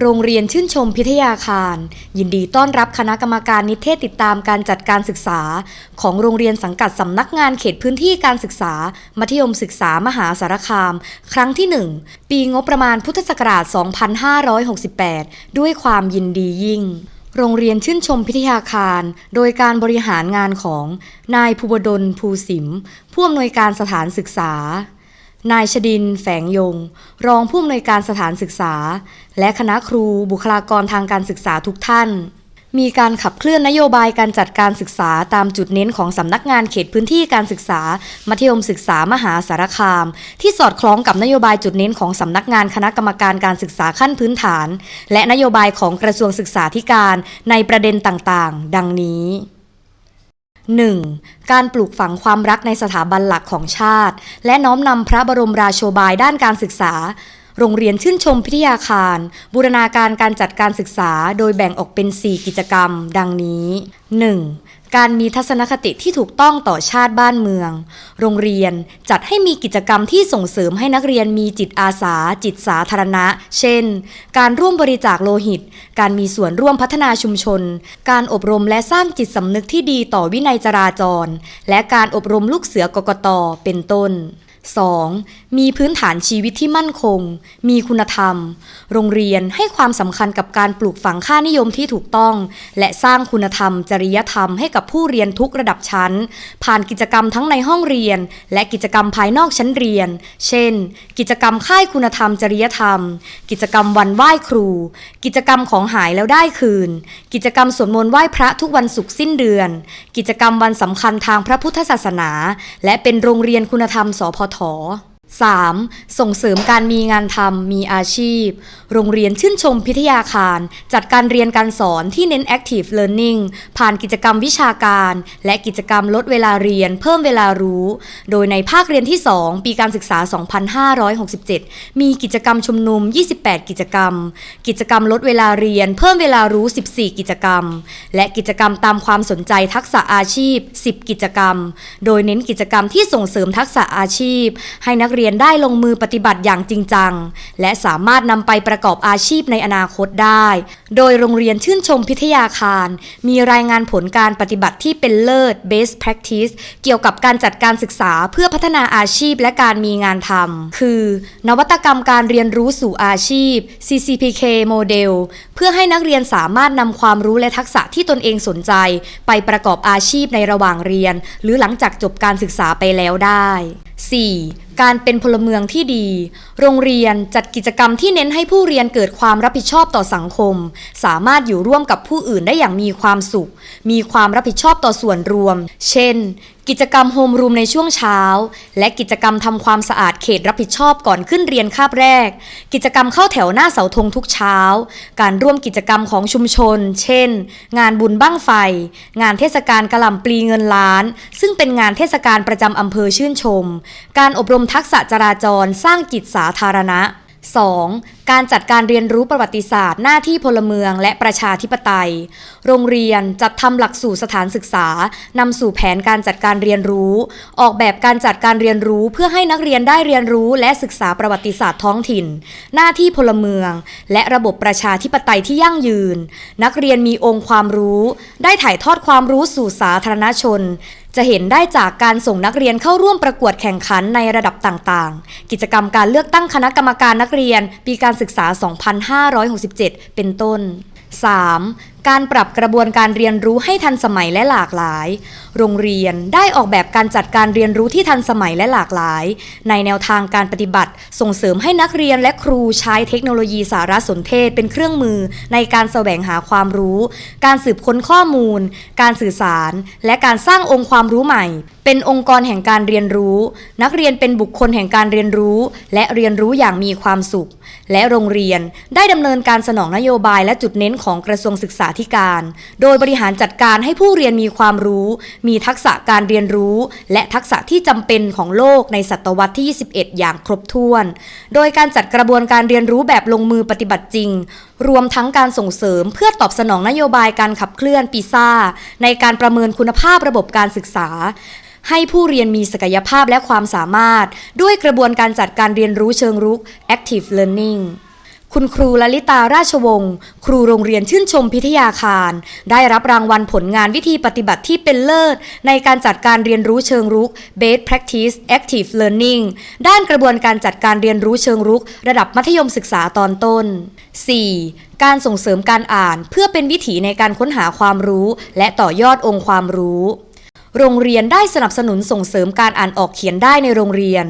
โรงเรียนชื่นชมพิทยาคาร ยินดีต้อนรับคณะกรรมการนิเทศติดตามการจัดการศึกษา ของโรงเรียนสังกัดสำนักงานเขตพื้นที่การศึกษา มัธยมศึกษามหาสารคาม ครั้งที่ 1 ปีงบประมาณพุทธศักราช 2568 ด้วยความยินดียิ่งโรงเรียนชื่นชมพิทยาคาร โดยการบริหารงานของนายภูบดลภูสิมผู้อำนวยการสถานศึกษา นายชดิน แฝงยง รองผู้อำนวยการสถานศึกษา และคณะครูบุคลากรทางการศึกษาทุกท่าน มีการขับเคลื่อนนโยบายการจัดการศึกษาตามจุดเน้นของสำนักงานเขตพื้นที่การศึกษา มัธยมศึกษามหาสารคาม ที่สอดคล้องกับนโยบายจุดเน้นของสำนักงานคณะกรรมการการศึกษาขั้นพื้นฐาน และนโยบายของกระทรวงศึกษาธิการในประเด็นต่างๆ ดังนี้ 1. การปลูกฝังความรักในสถาบันหลักของชาติ และน้อมนำพระบรมราโชบายด้านการศึกษา โรงเรียนชื่นชมพิทยาคาร บูรณาการการจัดการศึกษา โดยแบ่งออกเป็น 4 กิจกรรม ดังนี้ 1. การมีทัศนคติที่ถูกต้องต่อชาติบ้านเมือง โรงเรียนจัดให้มีกิจกรรมที่ส่งเสริมให้นักเรียนมีจิตอาสา จิตสาธารณะ เช่น การร่วมบริจาคโลหิต การมีส่วนร่วมพัฒนาชุมชน การอบรมและสร้างจิตสำนึกที่ดีต่อวินัยจราจร และการอบรมลูกเสือกกตเป็นต้น 2. มีพื้นฐานชีวิตที่มั่นคง มีคุณธรรม โรงเรียนให้ความสำคัญกับการปลูกฝังค่านิยมที่ถูกต้อง และสร้างคุณธรรม จริยธรรมให้กับผู้เรียนทุกระดับชั้น ผ่านกิจกรรมทั้งในห้องเรียน และกิจกรรมภายนอกชั้นเรียน เช่น กิจกรรมค่ายคุณธรรม จริยธรรม กิจกรรมวันไหว้ครู กิจกรรมของหายแล้วได้คืน กิจกรรมสวดมนต์ไหว้พระทุกวันศุกร์สิ้นเดือน กิจกรรมวันสำคัญทางพระพุทธศาสนา และเป็นโรงเรียนคุณธรรม สพท 3. ส่งเสริมการมีงานทำมีอาชีพ โรงเรียนชื่นชมพิทยาคาร จัดการเรียนการสอนที่เน้น active learning ผ่านกิจกรรมวิชาการ และกิจกรรมลดเวลาเรียนเพิ่มเวลารู้ โดยในภาคเรียนที่ 2 ปีการศึกษา 2567 มีกิจกรรมชุมนุม 28 กิจกรรม กิจกรรมลดเวลาเรียน เพิ่มเวลารู้ 14 กิจกรรม และกิจกรรมตามความสนใจทักษะอาชีพ 10 กิจกรรม โดยเน้นกิจกรรมที่ส่งเสริมทักษะอาชีพ ให้นักเรียนได้ลงมือปฏิบัติอย่างจริงจัง และสามารถนำไปประกอบอาชีพในอนาคตได้ โดยโรงเรียนชื่นชมพิทยาคาร มีรายงานผลการปฏิบัติที่เป็นเลิศ best practice เกี่ยวกับการจัดการศึกษาเพื่อพัฒนาอาชีพและการมีงานทำคือ นวัตกรรมการเรียนรู้สู่อาชีพ CCPK โมเดลเพื่อให้นักเรียนสามารถนำความรู้และทักษะที่ตนเองสนใจ ไปประกอบอาชีพในระหว่างเรียน หรือหลังจากจบการศึกษาไปแล้วได้ 4. การเป็นพลเมืองที่ดี โรงเรียนจัดกิจกรรมที่เน้นให้ผู้เรียนเกิดความรับผิดชอบต่อสังคม สามารถอยู่ร่วมกับผู้อื่นได้อย่างมีความสุข มีความรับผิดชอบต่อส่วนรวม เช่น กิจกรรมโฮมรูมในช่วงเช้า และกิจกรรมทำความสะอาดเขตรับผิดชอบก่อนขึ้นเรียนคาบแรก กิจกรรมเข้าแถวหน้าเสาธงทุกเช้า การร่วมกิจกรรมของชุมชน เช่น งานบุญบั้งไฟ งานเทศกาลกระหล่ำปลีเงินล้าน ซึ่งเป็นงานเทศกาลประจำอำเภอชื่นชม การอบรมทักษะจราจรสร้างจิตสาธารณะ 2. การจัดการเรียนรู้ประวัติศาสตร์ หน้าที่พลเมือง และประชาธิปไตย โรงเรียนจัดทำหลักสูตรสถานศึกษานำสู่แผนการจัดการเรียนรู้ ออกแบบการจัดการเรียนรู้เพื่อให้นักเรียนได้เรียนรู้และศึกษาประวัติศาสตร์ท้องถิ่น หน้าที่พลเมือง และระบบประชาธิปไตยที่ยั่งยืน นักเรียนมีองค์ความรู้ ได้ถ่ายทอดความรู้สู่สาธารณชนจะเห็นได้จากการส่งนักเรียนเข้าร่วมประกวดแข่งขันในระดับต่างๆ กิจกรรมการเลือกตั้งคณะกรรมการนักเรียน ปีการศึกษา 2567 เป็นต้น 3. การปรับกระบวนการเรียนรู้ให้ทันสมัยและหลากหลาย โรงเรียนได้ออกแบบการจัดการเรียนรู้ที่ทันสมัยและหลากหลาย ในแนวทางการปฏิบัติ ส่งเสริมให้นักเรียนและครูใช้เทคโนโลยีสารสนเทศเป็นเครื่องมือในการแสวงหาความรู้ การสืบค้นข้อมูล การสื่อสาร และการสร้างองค์ความรู้ใหม่ เป็นองค์กรแห่งการเรียนรู้ นักเรียนเป็นบุคคลแห่งการเรียนรู้ และเรียนรู้อย่างมีความสุข และโรงเรียนได้ดำเนินการสนองนโยบายและจุดเน้นของกระทรวงศึกษาธิการ โดยบริหารจัดการให้ผู้เรียนมีความรู้ มีทักษะการเรียนรู้ และทักษะที่จำเป็นของโลกในศตวรรษที่ 21 อย่างครบถ้วน โดยการจัดกระบวนการเรียนรู้แบบลงมือปฏิบัติจริง รวมทั้งการส่งเสริมเพื่อตอบสนองนโยบายการขับเคลื่อนปีซ่า ในการประเมินคุณภาพระบบการศึกษาให้ผู้เรียนมีศักยภาพและความสามารถ ด้วยกระบวนการจัดการเรียนรู้เชิงรุก active learning คุณครูลลิตาราชวงศ์ครูโรงเรียนชื่นชมพิทยาคาร ได้รับรางวัลผลงานวิธีปฏิบัติที่เป็นเลิศ ในการจัดการเรียนรู้เชิงรุก Best Practice Active Learning ด้านกระบวนการจัดการเรียนรู้เชิงรุก ระดับมัธยมศึกษาตอนต้น 4. การส่งเสริมการอ่านเพื่อเป็นวิถีในการค้นหาความรู้ และต่อยอดองค์ความรู้โรงเรียนได้สนับสนุนส่งเสริมการอ่านออกเขียนได้ในโรงเรียน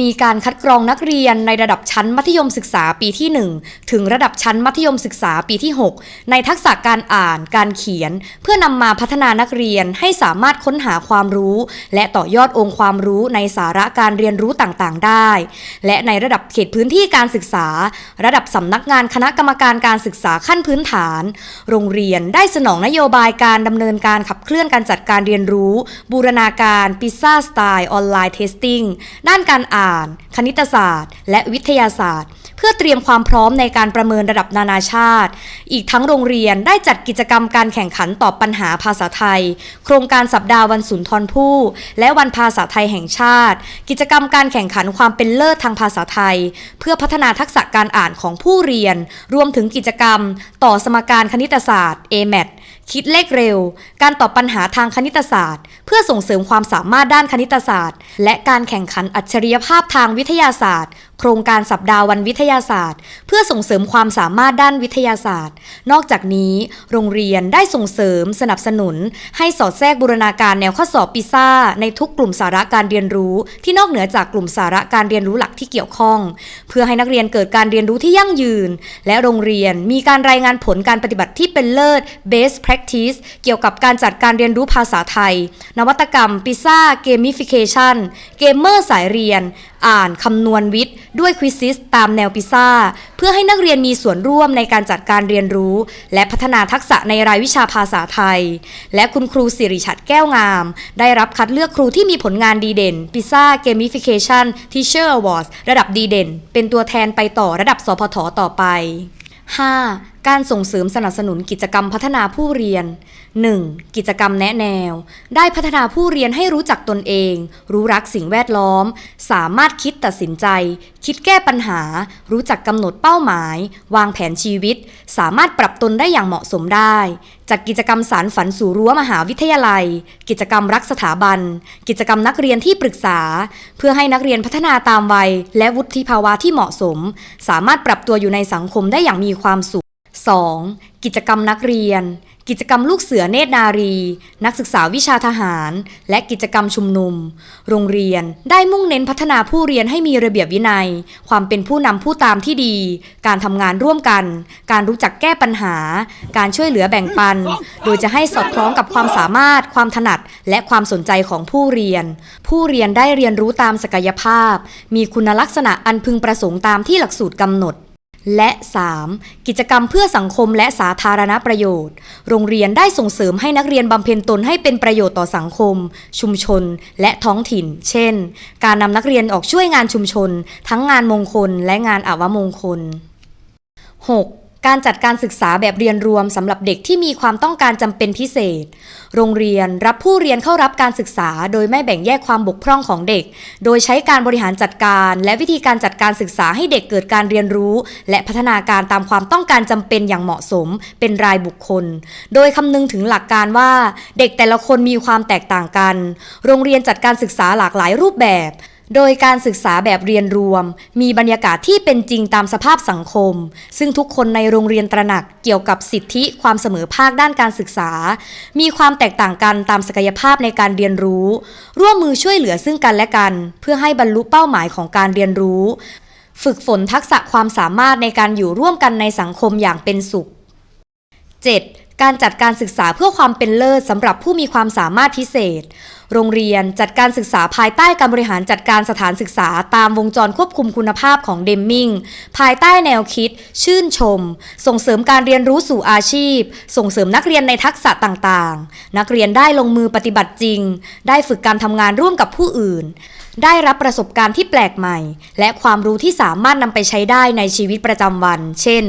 มีการคัดกรองนักเรียนในระดับชั้นมัธยมศึกษาปีที่ 1 ถึงระดับชั้นมัธยมศึกษาปีที่ 6 ในทักษะการอ่าน การเขียน เพื่อนำมาพัฒนานักเรียนให้สามารถค้นหาความรู้ และต่อยอดองค์ความรู้ในสาระการเรียนรู้ต่างๆ ได้ และในระดับเขตพื้นที่การศึกษา ระดับสำนักงานคณะกรรมการการศึกษาขั้นพื้นฐาน โรงเรียนได้สนองนโยบายการดำเนินการขับเคลื่อนการจัดการเรียนรู้ บูรณาการพิซซ่าสไตล์ออนไลน์เทสติ้งด้านการอ่านคณิตศาสตร์ และวิทยาศาสตร์ พื่อเตรียมความพร้อมในการประเมินระดับนานาชาติ อีกทั้งโรงเรียนได้จัดกิจกรรมการแข่งขันตอบปัญหาภาษาไทย โครงการสัปดาห์วันสุนทรภู่และวันภาษาไทยแห่งชาติ กิจกรรมการแข่งขันความเป็นเลิศทางภาษาไทย เพื่อพัฒนาทักษะการอ่านของผู้เรียน รวมถึงกิจกรรม ต่อสมการคณิตศาสตร์ AMAT คิดเลขเร็ว การตอบปัญหาทางคณิตศาสตร์ เพื่อส่งเสริมความสามารถด้านคณิตศาสตร์ และการแข่งขันอัจฉริยภาพทางวิทยาศาสตร์โครงการสัปดาห์วันวิทยาศาสตร์ เพื่อส่งเสริมความสามารถด้านวิทยาศาสตร์ นอกจากนี้ โรงเรียนได้ส่งเสริมสนับสนุน ให้สอดแทรกบูรณาการแนวข้อสอบปิซ่า ในทุกกลุ่มสาระการเรียนรู้ ที่นอกเหนือจากกลุ่มสาระการเรียนรู้หลักที่เกี่ยวข้อง เพื่อให้นักเรียนเกิดการเรียนรู้ที่ยั่งยืน และโรงเรียนมีการรายงานผลการปฏิบัติที่เป็นเลิศ best practice เกี่ยวกับการจัดการเรียนรู้ภาษาไทย นวัตกรรมปิซ่าเกม i ฟิเคชันเกมเมอร์สายเรียน อ่านคำนวณวิทย์ ด้วยควิซิสตามแนวปิซ่า เพื่อให้นักเรียนมีส่วนร่วมในการจัดการเรียนรู้ และพัฒนาทักษะในรายวิชาภาษาไทย และคุณครูสิริชัดแก้วงาม ได้รับคัดเลือกครูที่มีผลงานดีเด่นปิซ่าเกม i ฟิเคชันทีเชอร์อวอร์ดระดับดีเด่น เป็นตัวแทนไปต่อระดับสพทต่อไป 5. การส่งเสริมสนับสนุนกิจกรรมพัฒนาผู้เรียน 1. กิจกรรมแนะแนว ได้พัฒนาผู้เรียนให้รู้จักตนเอง รู้รักสิ่งแวดล้อม สามารถคิดตัดสินใจ คิดแก้ปัญหา รู้จักกำหนดเป้าหมาย วางแผนชีวิต สามารถปรับตนได้อย่างเหมาะสมได้จัดกิจกรรมสารฝันสู่รั้วมหาวิทยาลัย กิจกรรมรักสถาบัน กิจกรรมนักเรียนที่ปรึกษา เพื่อให้นักเรียนพัฒนาตามวัย และวุฒิภาวะที่เหมาะสม สามารถปรับตัวอยู่ในสังคมได้อย่างมีความสุข 2. กิจกรรมนักเรียน กิจกรรมลูกเสือเนตรนารี นักศึกษาวิชาทหาร และกิจกรรมชุมนุม โรงเรียนได้มุ่งเน้นพัฒนาผู้เรียนให้มีระเบียบวินัย ความเป็นผู้นำผู้ตามที่ดี การทำงานร่วมกัน การรู้จักแก้ปัญหา การช่วยเหลือแบ่งปัน โดยจะให้สอดคล้องกับความสามารถ ความถนัด และความสนใจของผู้เรียน ผู้เรียนได้เรียนรู้ตามศักยภาพ มีคุณลักษณะอันพึงประสงค์ตามที่หลักสูตรกำหนด และ 3. กิจกรรมเพื่อสังคมและสาธารณประโยชน์ โรงเรียนได้ส่งเสริมให้นักเรียนบำเพ็ญตนให้เป็นประโยชน์ต่อสังคม ชุมชน และท้องถิ่น เช่น การนำนักเรียนออกช่วยงานชุมชน ทั้งงานมงคลและงานอาวมงคล 6. การจัดการศึกษาแบบเรียนรวมสำหรับเด็กที่มีความต้องการจำเป็นพิเศษ โรงเรียนรับผู้เรียนเข้ารับการศึกษา โดยไม่แบ่งแยกความบกพร่องของเด็ก โดยใช้การบริหารจัดการ และวิธีการจัดการศึกษาให้เด็กเกิดการเรียนรู้ และพัฒนาการตามความต้องการจำเป็นอย่างเหมาะสม เป็นรายบุคคล โดยคำนึงถึงหลักการว่า เด็กแต่ละคนมีความแตกต่างกัน โรงเรียนจัดการศึกษาหลากหลายรูปแบบ โดยการศึกษาแบบเรียนรวม มีบรรยากาศที่เป็นจริงตามสภาพสังคม ซึ่งทุกคนในโรงเรียนตระหนักเกี่ยวกับสิทธิความเสมอภาคด้านการศึกษา มีความแตกต่างกันตามศักยภาพในการเรียนรู้ ร่วมมือช่วยเหลือซึ่งกันและกัน เพื่อให้บรรลุเป้าหมายของการเรียนรู้ ฝึกฝนทักษะความสามารถในการอยู่ร่วมกันในสังคมอย่างเป็นสุข 7. การจัดการศึกษาเพื่อความเป็นเลิศสำหรับผู้มีความสามารถพิเศษ โรงเรียนจัดการศึกษาภายใต้การบริหารจัดการสถานศึกษาตามวงจรควบคุมคุณภาพของเดมมิงภายใต้แนวคิด ชื่นชม ส่งเสริมการเรียนรู้สู่อาชีพ ส่งเสริมนักเรียนในทักษะต่างๆ นักเรียนได้ลงมือปฏิบัติจริง ได้ฝึกการทำงานร่วมกับผู้อื่น ได้รับประสบการณ์ที่แปลกใหม่ และความรู้ที่สามารถนำไปใช้ได้ในชีวิตประจำวัน เช่น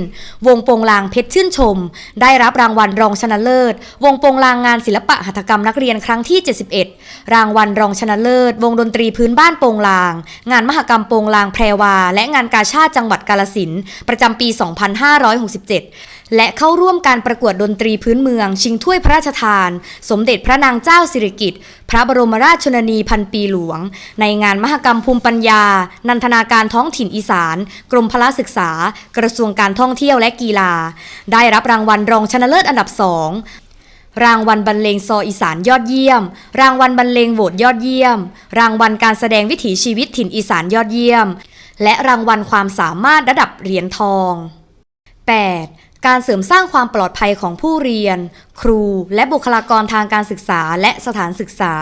วงโปงลางเพชรชื่นชม ได้รับรางวัลรองชนะเลิศ วงโปงลางงานศิลปะหัตถกรรมนักเรียนครั้งที่ 71 รางวัลรองชนะเลิศ วงดนตรีพื้นบ้านโปงลาง งานมหกรรมโปงลางแพรวา และงานกาชาติจังหวัดกาลสินประจำปี 2567 และเข้าร่วมการประกวดดนตรีพื้นเมือง ชิงถ้วยพระราชทาน สมเด็จพระนางเจ้าสิริกิติ์พระบรมราชชนนีพันปีหลวง ในงานมหกรรมภูมิปัญญา นันทนาการท้องถิ่นอีสาน กรมพละศึกษา กระทรวงการท่องเที่ยวและกีฬา ได้รับรางวัลรองชนะเลิศอันดับสองรางวัลบรรเลงซออีสานยอดเยี่ยม รางวัลบรรเลงโหวตยอดเยี่ยม รางวัลการแสดงวิถีชีวิตถิ่นอีสานยอดเยี่ยม และรางวัลความสามารถระดับเหรียญทอง 8. การเสริมสร้างความปลอดภัยของผู้เรียน ครู และบุคลากรทางการศึกษาและสถานศึกษา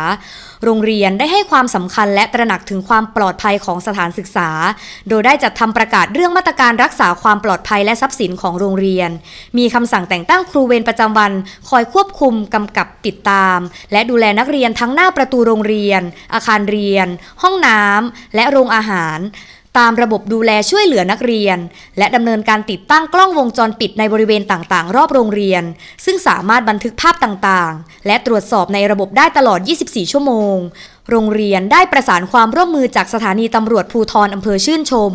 โรงเรียนได้ให้ความสำคัญและตระหนักถึงความปลอดภัยของสถานศึกษา โดยได้จัดทำประกาศเรื่องมาตรการรักษาความปลอดภัยและทรัพย์สินของโรงเรียน มีคำสั่งแต่งตั้งครูเวรประจำวัน คอยควบคุมกำกับติดตาม และดูแลนักเรียนทั้งหน้าประตูโรงเรียน อาคารเรียน ห้องน้ำและโรงอาหาร ตามระบบดูแลช่วยเหลือนักเรียน และดำเนินการติดตั้งกล้องวงจรปิดในบริเวณต่างๆ รอบโรงเรียน ซึ่งสามารถบันทึกภาพต่างๆ และตรวจสอบในระบบได้ตลอด 24 ชั่วโมง โรงเรียนได้ประสานความร่วมมือจากสถานีตำรวจภูทรอำเภอชื่นชม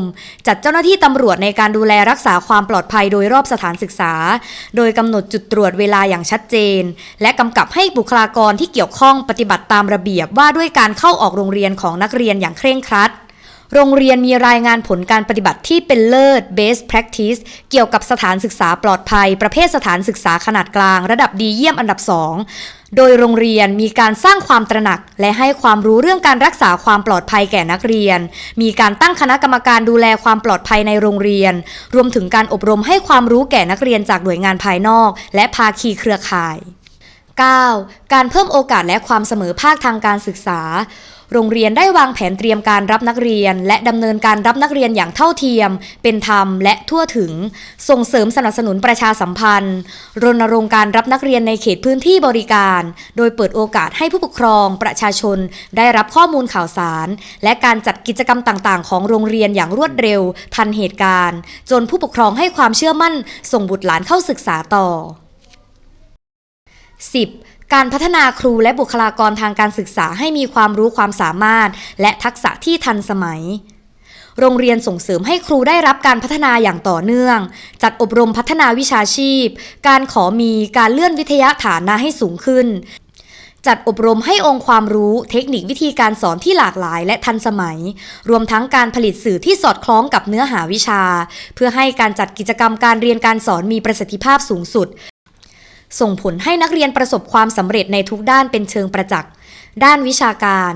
จัดเจ้าหน้าที่ตำรวจในการดูแลรักษาความปลอดภัยโดยรอบสถานศึกษา โดยกำหนดจุดตรวจเวลาอย่างชัดเจน และกำกับให้บุคลากรที่เกี่ยวข้องปฏิบัติตามระเบียบว่าด้วยการเข้าออกโรงเรียนของนักเรียนอย่างเคร่งครัด โรงเรียนมีรายงานผลการปฏิบัติที่เป็นเลิศ Best Practice เกี่ยวกับสถานศึกษาปลอดภัย ประเภทสถานศึกษาขนาดกลาง ระดับดีเยี่ยมอันดับ 2 โดยโรงเรียนมีการสร้างความตระหนัก และให้ความรู้เรื่องการรักษาความปลอดภัยแก่นักเรียน มีการตั้งคณะกรรมการดูแลความปลอดภัยในโรงเรียน รวมถึงการอบรมให้ความรู้แก่นักเรียนจากหน่วยงานภายนอก และภาคีเครือข่าย 9. การเพิ่มโอกาสและความเสมอภาคทางการศึกษา โรงเรียนได้วางแผนเตรียมการรับนักเรียน และดำเนินการรับนักเรียนอย่างเท่าเทียม เป็นธรรมและทั่วถึง ส่งเสริมสนับสนุนประชาสัมพันธ์ รณรงค์การรับนักเรียนในเขตพื้นที่บริการ โดยเปิดโอกาสให้ผู้ปกครองประชาชนได้รับข้อมูลข่าวสาร และการจัดกิจกรรมต่างๆ ของโรงเรียนอย่างรวดเร็ว ทันเหตุการณ์ จนผู้ปกครองให้ความเชื่อมั่น ส่งบุตรหลานเข้าศึกษาต่อ 10. การพัฒนาครูและบุคลากรทางการศึกษาให้มีความรู้ความสามารถ และทักษะที่ทันสมัย โรงเรียนส่งเสริมให้ครูได้รับการพัฒนาอย่างต่อเนื่อง จัดอบรมพัฒนาวิชาชีพ การขอมีการเลื่อนวิทยาฐานะให้สูงขึ้น จัดอบรมให้องค์ความรู้ เทคนิควิธีการสอนที่หลากหลายและทันสมัย รวมทั้งการผลิตสื่อที่สอดคล้องกับเนื้อหาวิชา เพื่อให้การจัดกิจกรรมการเรียนการสอนมีประสิทธิภาพสูงสุด ส่งผลให้นักเรียนประสบความสำเร็จในทุกด้านเป็นเชิงประจักษ์ ด้านวิชาการ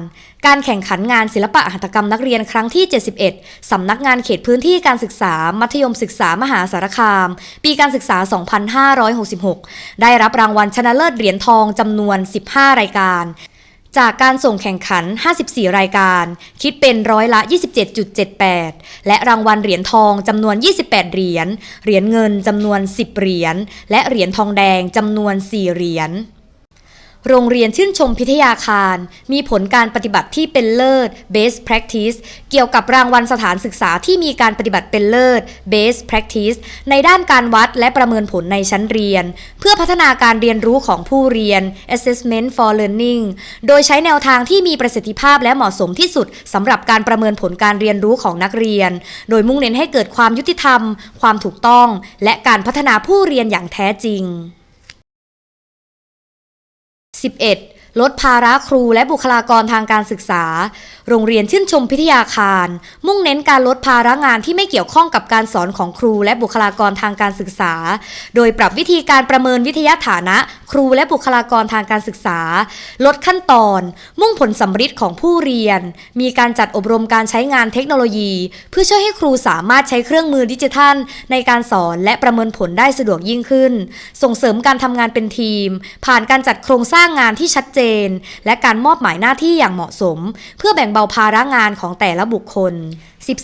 การแข่งขันงานศิลปะหัตถกรรมนักเรียนครั้งที่ 71 สำนักงานเขตพื้นที่การศึกษา มัธยมศึกษามหาสารคาม ปีการศึกษา 2566 ได้รับรางวัลชนะเลิศเหรียญทองจำนวน 15 รายการ จากการส่งแข่งขัน 54 รายการ คิดเป็นร้อยละ 27.78 และรางวัลเหรียญทองจำนวน 28 เหรียญ เหรียญเงินจำนวน 10 เหรียญ และเหรียญทองแดงจำนวน 4 เหรียญ โรงเรียนชื่นชมพิทยาคาร มีผลการปฏิบัติที่เป็นเลิศ Best Practice เกี่ยวกับรางวัลสถานศึกษาที่มีการปฏิบัติเป็นเลิศ Best Practice ในด้านการวัดและประเมินผลในชั้นเรียน เพื่อพัฒนาการเรียนรู้ของผู้เรียน Assessment for Learning โดยใช้แนวทางที่มีประสิทธิภาพและเหมาะสมที่สุดสำหรับการประเมินผลการเรียนรู้ของนักเรียน โดยมุ่งเน้นให้เกิดความยุติธรรม ความถูกต้อง และการพัฒนาผู้เรียนอย่างแท้จริง 11. ลดภาระครูและบุคลากรทางการศึกษา โรงเรียนชื่นชมพิทยาคาร มุ่งเน้นการลดภาระงานที่ไม่เกี่ยวข้องกับการสอนของครูและบุคลากรทางการศึกษา โดยปรับวิธีการประเมินวิทยาฐานะ ครูและบุคลากรทางการศึกษา ลดขั้นตอน มุ่งผลสำฤทธิ์ของผู้เรียน มีการจัดอบรมการใช้งานเทคโนโลยี เพื่อช่วยให้ครูสามารถใช้เครื่องมือดิจิทัล ในการสอนและประเมินผลได้สะดวกยิ่งขึ้น ส่งเสริมการทำงานเป็นทีม ผ่านการจัดโครงสร้างงานที่ชัดเจน และการมอบหมายหน้าที่อย่างเหมาะสม เพื่อแบ่งเบาภาระงานของแต่ละบุคคล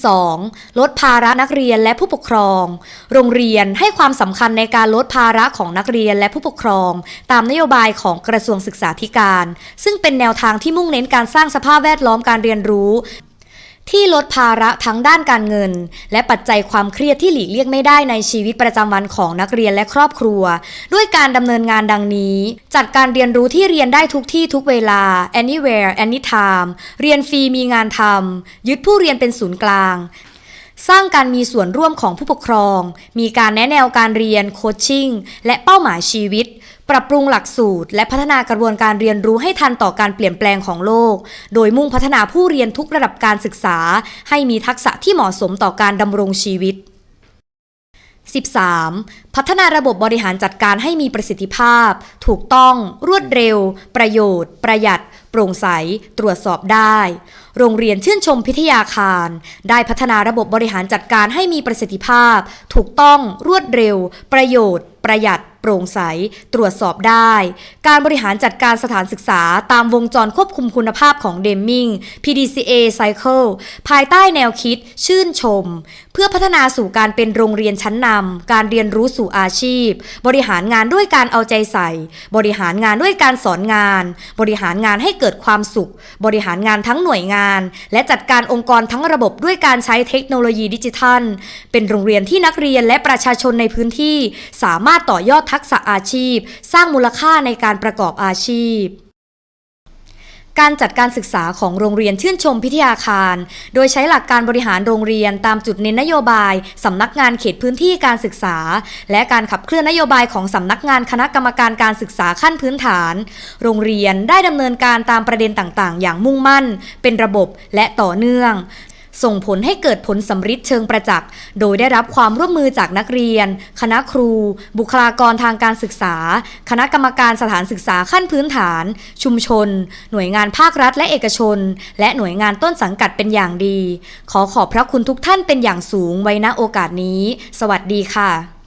12. ลดภาระนักเรียนและผู้ปกครอง โรงเรียนให้ความสำคัญในการลดภาระของนักเรียนและผู้ปกครอง ตามนโยบายของกระทรวงศึกษาธิการ ซึ่งเป็นแนวทางที่มุ่งเน้นการสร้างสภาพแวดล้อมการเรียนรู้ ที่ลดภาระทั้งด้านการเงิน และปัจจัยความเครียดที่หลีกเลี่ยงไม่ได้ในชีวิตประจำวันของนักเรียนและครอบครัว ด้วยการดำเนินงานดังนี้ จัดการเรียนรู้ที่เรียนได้ทุกที่ทุกเวลา anywhere anytime เรียนฟรีมีงานทำยึดผู้เรียนเป็นศูนย์กลางสร้างการมีส่วนร่วมของผู้ปกครอง มีการแนะแนวการเรียน โคชชิ่ง และเป้าหมายชีวิต ปรับปรุงหลักสูตร และพัฒนากระบวนการเรียนรู้ให้ทันต่อการเปลี่ยนแปลงของโลก โดยมุ่งพัฒนาผู้เรียนทุกระดับการศึกษา ให้มีทักษะที่เหมาะสมต่อการดำรงชีวิต 13. พัฒนาระบบบริหารจัดการให้มีประสิทธิภาพ ถูกต้อง รวดเร็ว ประโยชน์ ประหยัด โปร่งใส ตรวจสอบได้ โรงเรียนชื่นชมพิทยาคาร ได้พัฒนาระบบบริหารจัดการให้มีประสิทธิภาพ ถูกต้อง รวดเร็ว ประโยชน์ ประหยัด โปร่งใส ตรวจสอบได้ การบริหารจัดการสถานศึกษาตามวงจรควบคุมคุณภาพของเดมมิง PDCA Cycle ภายใต้แนวคิด ชื่นชม เพื่อพัฒนาสู่การเป็นโรงเรียนชั้นนำการเรียนรู้สู่อาชีพ บริหารงานด้วยการเอาใจใส่ บริหารงานด้วยการสอนงาน บริหารงานให้เกิดความสุข บริหารงานทั้งหน่วยงาน และจัดการองค์กรทั้งระบบด้วยการใช้เทคโนโลยีดิจิทัล เป็นโรงเรียนที่นักเรียนและประชาชนในพื้นที่ สามารถต่อยอดทักษะอาชีพ สร้างมูลค่าในการประกอบอาชีพการจัดการศึกษาของโรงเรียนชื่นชมพิทยาคาร โดยใช้หลักการบริหารโรงเรียนตามจุดเน้นนโยบาย สำนักงานเขตพื้นที่การศึกษา และการขับเคลื่อนนโยบายของสำนักงานคณะกรรมการการศึกษาขั้นพื้นฐาน โรงเรียนได้ดำเนินการตามประเด็นต่างๆ อย่างมุ่งมั่น เป็นระบบและต่อเนื่อง ส่งผลให้เกิดผลสำฤทธิ์เชิงประจักษ์ โดยได้รับความร่วมมือจากนักเรียน คณะครู บุคลากรทางการศึกษา คณะกรรมการสถานศึกษาขั้นพื้นฐาน ชุมชน หน่วยงานภาครัฐและเอกชน และหน่วยงานต้นสังกัดเป็นอย่างดี ขอขอบพระคุณทุกท่านเป็นอย่างสูงไว้ณโอกาสนี้ สวัสดีค่ะ